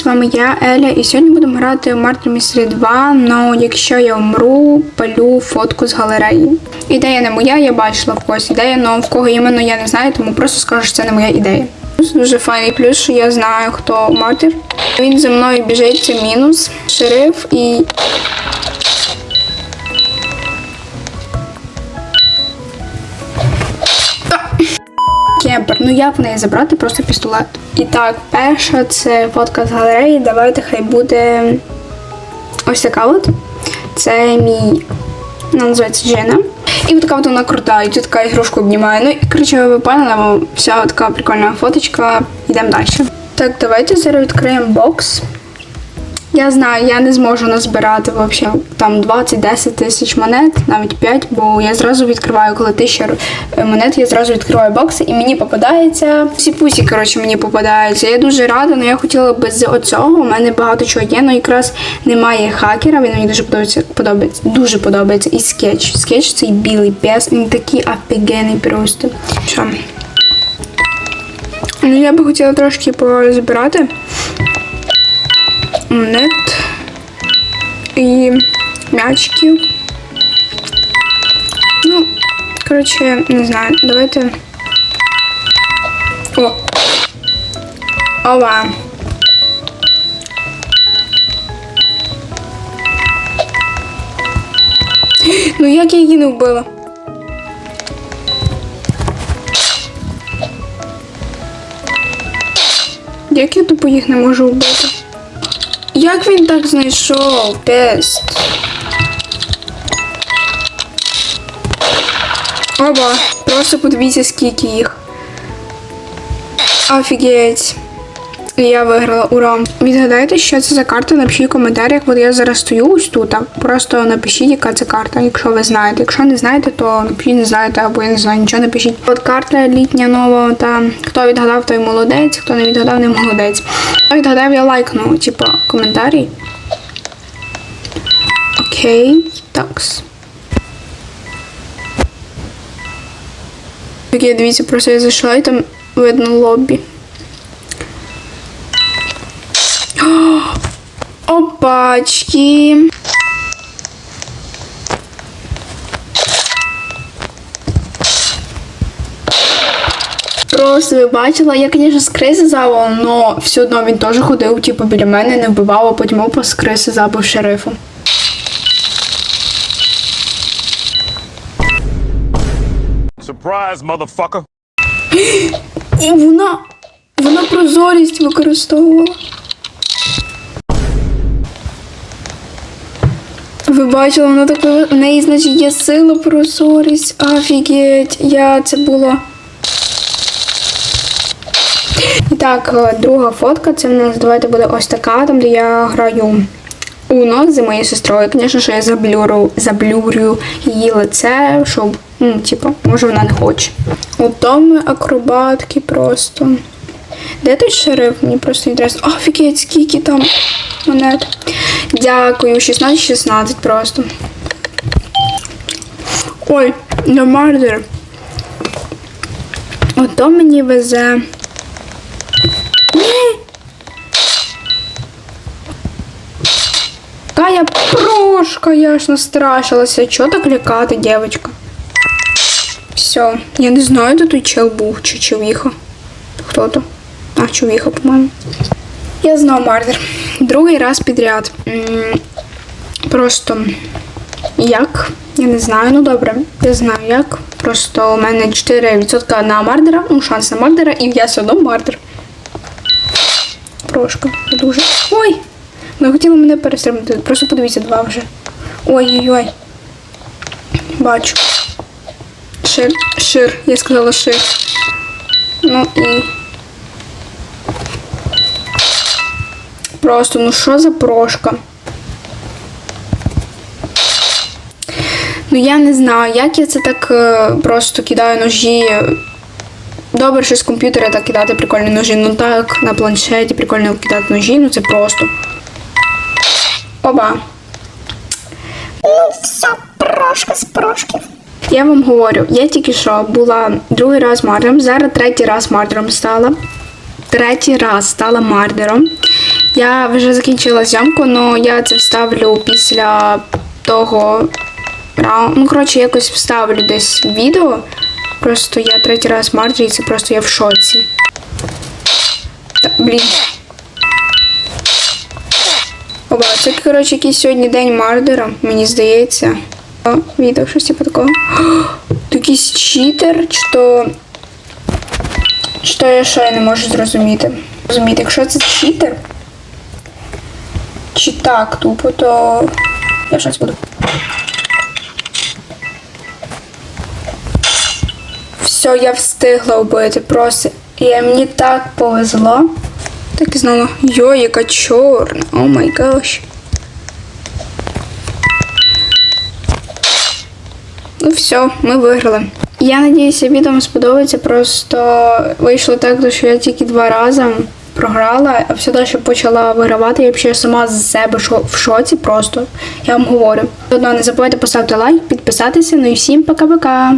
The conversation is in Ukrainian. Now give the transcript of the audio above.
з вами я, Еля, і сьогодні будемо грати в Murder Mystery 2, но якщо я вмру, палю фотку з галереї. Ідея не моя, я бачила в когось ідея, але в кого іменно я не знаю, тому просто скажу, що це не моя ідея. Дуже файний плюс, що я знаю, хто мартир. Він за мною біжить, це мінус, шериф і. Кемпер, ну як в неї забрати просто пістолет? І так, перша це фотка з галереї. Давайте хай буде ось така от. Це мій, вона називається Джина. І така от вона крута, і тут така ігрушку обнімає. Ну і коротше, ви поняли, вся така прикольна фоточка. Йдемо далі. Так, давайте зараз відкриємо бокс. Я знаю, я не зможу назбирати вообще там 20-10 тисяч монет, навіть 5, бо я зразу відкриваю, коли тисяча е, монет, я зразу відкриваю бокси і мені попадається. Всі пусі, коротше, мені попадаються. Я дуже рада, але я хотіла б з оцього. У мене багато чого є, але якраз немає хакера, він мені дуже подобається. подобається дуже подобається. І скетч. Скетч цей білий пес, він такий офігенний просто. Що? Ну, я би хотіла трошки порозбирати монет і м'ячиків. Ну, коротше, не знаю, давайте. О! Ова! Ну як я її не вбила? Як я тупо їх не можу вбити? Як він так знайшов? Тест. Оба, просто подивіться, скільки їх. Офігеть. Я виграла, ура. Відгадайте, що це за карта, напишіть в коментарях. От я зараз стою ось тут. Просто напишіть, яка це карта, якщо ви знаєте. Якщо не знаєте, то напишіть не знаєте, або я не знаю, нічого напишіть. От карта літня нова, та хто відгадав, той молодець, хто не відгадав, не молодець. Хто відгадав, я лайкну, типу, коментарі. Окей, такс. Окей, дивіться, просто я зайшла і там видно лобі. Опачки. Просто ви бачила, я, звісно, з криси але все одно він теж ходив, типу, біля мене, не вбивав, а потім опа криси забив шерифу. Surprise, motherfucker. І вона. Вона прозорість використовувала. Ви бачили, вона така. В неї, значить, є сила прозорість. Офігеть. Я це було. І так, е, друга фотка. Це в нас давайте буде ось така, там де я граю Уно з моєю сестрою. Звісно, що я заблюрю, заблюрю її лице, щоб, ну, типу, може вона не хоче. Ото ми акробатки просто. Де той шериф? Мені просто інтересно. Офігеть, скільки там монет. Дякую, 16-16 просто. Ой, no murder. Ото мені везе. Ні. Кая прошка, я аж настрашилася. Чого так лякати, дівчинка? Все, я не знаю, де той чел був, чи човіха. Хто то? А, човіха, по-моєму. Я знав Мардер. Другий раз підряд. Просто як? Я не знаю, ну добре, я знаю як. Просто у мене 4% на Мардера, ну шанс на Мардера, і я все одно Мардер. Прошка, дуже. Ой! Вона хотіла мене перестрибнути. Просто подивіться два вже. Ой-ой-ой. Бачу. Шир, шир, я сказала шир. Ну і. Просто, ну що за прошка? Ну я не знаю, як я це так е, просто кидаю ножі. Добре, що з комп'ютера так кидати прикольні ножі. Ну так, на планшеті прикольно кидати ножі, ну це просто. Оба. Ну, все, прошка з прошків. Я вам говорю, я тільки що була другий раз мардером, зараз третій раз мардером стала. Третій раз стала мардером. Я вже закінчила зйомку, але я це вставлю після того. Ну, коротше, якось вставлю десь відео. Просто я третій раз Марджі, і це просто я в шоці. Та, блін. Оба, це, коротше, якийсь сьогодні день Мардера, мені здається. О, відео, щось типу такого. Якийсь читер, чи то. Чи я що я не можу зрозуміти. Зрозуміти, якщо це читер, чи так тупо, то я щось буду. Все, я встигла вбити. Просто і мені так повезло. Так і знала. Йо, яка чорна. О май гаш. Ну все, ми виграли. Я надіюся, відео вам сподобається. Просто вийшло так, що я тільки два рази програла, а все те, що почала вигравати, я взагалі сама з себе в шоці просто. Я вам говорю. Одно не забувайте поставити лайк, підписатися. Ну і всім пока-пока.